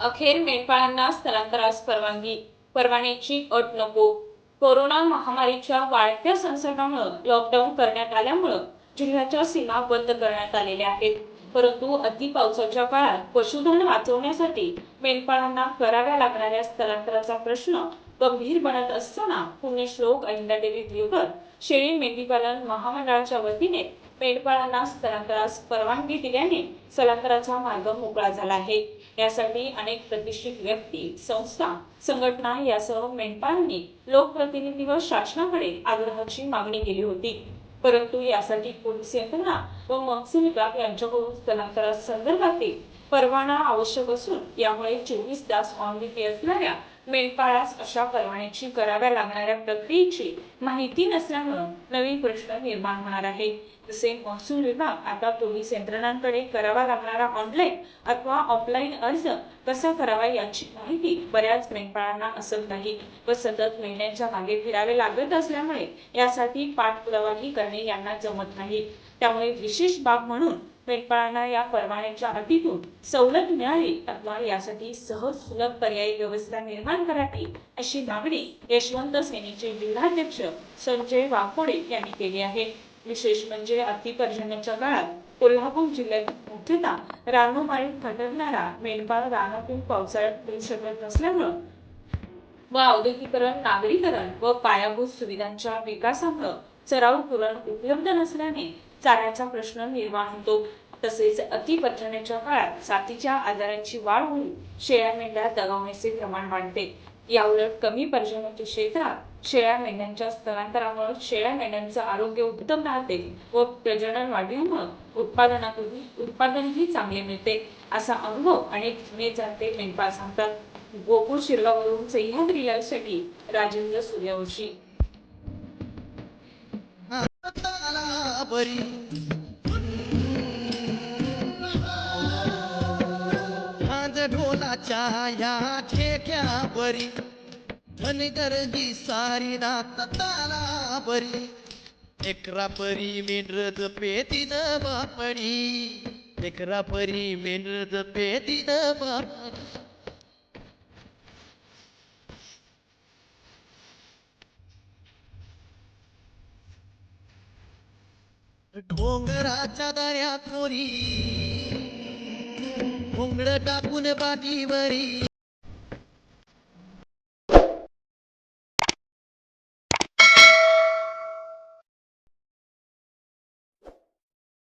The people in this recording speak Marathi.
अखेर मेंढपाळांना स्थलांतरास परवानगी परवान्याची अट नको. कोरोना महामारीच्या वाढत्या संसर्गामुळं लॉकडाऊन करण्यात आल्यामुळं जिल्ह्याच्या सीमा बंद करण्यात आलेल्या आहेत. परंतु अति पावसाच्या काळात पशुधन वाचवण्यासाठी मेंढपाळांना कराव्या लागणाऱ्या स्थलांतराचा प्रश्न गंभीर बनत असताना पुण्यश्लोक अहिल्यादेवी देवकर शेळी मेंढीपालन महामंडळाच्या वतीने मेंढपाळांना स्थलांतरास परवानगी दिल्याने स्थलांतराचा मार्ग मोकळा झाला आहे. यासाठी अनेक प्रतिष्ठित व्यक्ती संस्था संघटना यासह मेंढपाळांनी लोकप्रतिनिधी व शासनाकडे आग्रहाची मागणी केली होती. परंतु यासाठी पोलीस यंत्रणा व महसूल विभाग यांच्याकडून स्थलांतरासंदर्भातील परवाना आवश्यक असून यामुळे चोवीस तास ऑन ड्युटी असणाऱ्या मेंढपाळास अशा परवान्याची कराव्या लागणाऱ्या प्रक्रियेची माहिती नसल्यामुळं नवीन प्रश्न निर्माण होणार आहे. तसे महसूल विभाग आता पोलीस यंत्रणांकडे करावा लागणारा ऑनलाईन अथवा ऑफलाईन अर्ज कसा करावा याची माहिती बऱ्याच मेंढपाळांना असत नाही व सतत मेंढ्यांच्या मागे फिरावे लागत असल्यामुळे यासाठी पाठपुरावाही करणे यांना जमत नाही. त्यामुळे विशेष बाब म्हणून मेंढपाळांना या परवान्याच्या अटीतून सवलत मिळावी अथवा यासाठी सहज सुलभ पर्यायी व्यवस्था निर्माण करावी अशी मागणी यशवंत सेनेचे जिल्हाध्यक्ष संजय वाकोडे यांनी केली आहे. विशेष म्हणजे अतिपर्जन्याच्या काळात कोल्हापूर जिल्ह्यात मुख्यतः रानोमाळी खटकणारा मेंढपाळ रानातून पावसाळ्यात फिरू शकत नसल्यामुळं व औद्योगिकरण नागरीकरण व पायाभूत सुविधांच्या विकासामुळं चरावर कुरण उपलब्ध नसल्याने चाऱ्याचा प्रश्न निर्माण होतो. तसेच अतिपथण्याच्या काळात साथीच्या आजारांची वाढ होऊन शेळ्या मेंढ्या दगावण्याचे प्रमाण वाढते. याउलट कमी पर्जन्याच्या क्षेत्रात शेळ्या मेंढ्यांच्या स्थलांतरामुळे शेळ्या मेंढ्यांचं आरोग्य उत्तम राहते व प्रजनन वाढीमुळे उत्पादनातून उत्पादनही चांगले मिळते असा अनुभव अनेक जुने जाते मेंढपाळ सांगतात. गोकुळ शिरगाववरून सह्याद्री लाईव्हसाठी राजेंद्र सूर्यवंशी. ताला बरी खांद ढोलाच्या या ठेक्या बरी धनगरजी सारी नात ताला बरी एकरा परी मेंढरज पेती न बापणी. एकरा परी मेंढरज पेती न बापणी. डोंगराच्या दऱ्या खोरी घोंगड टाकून पाठीवरी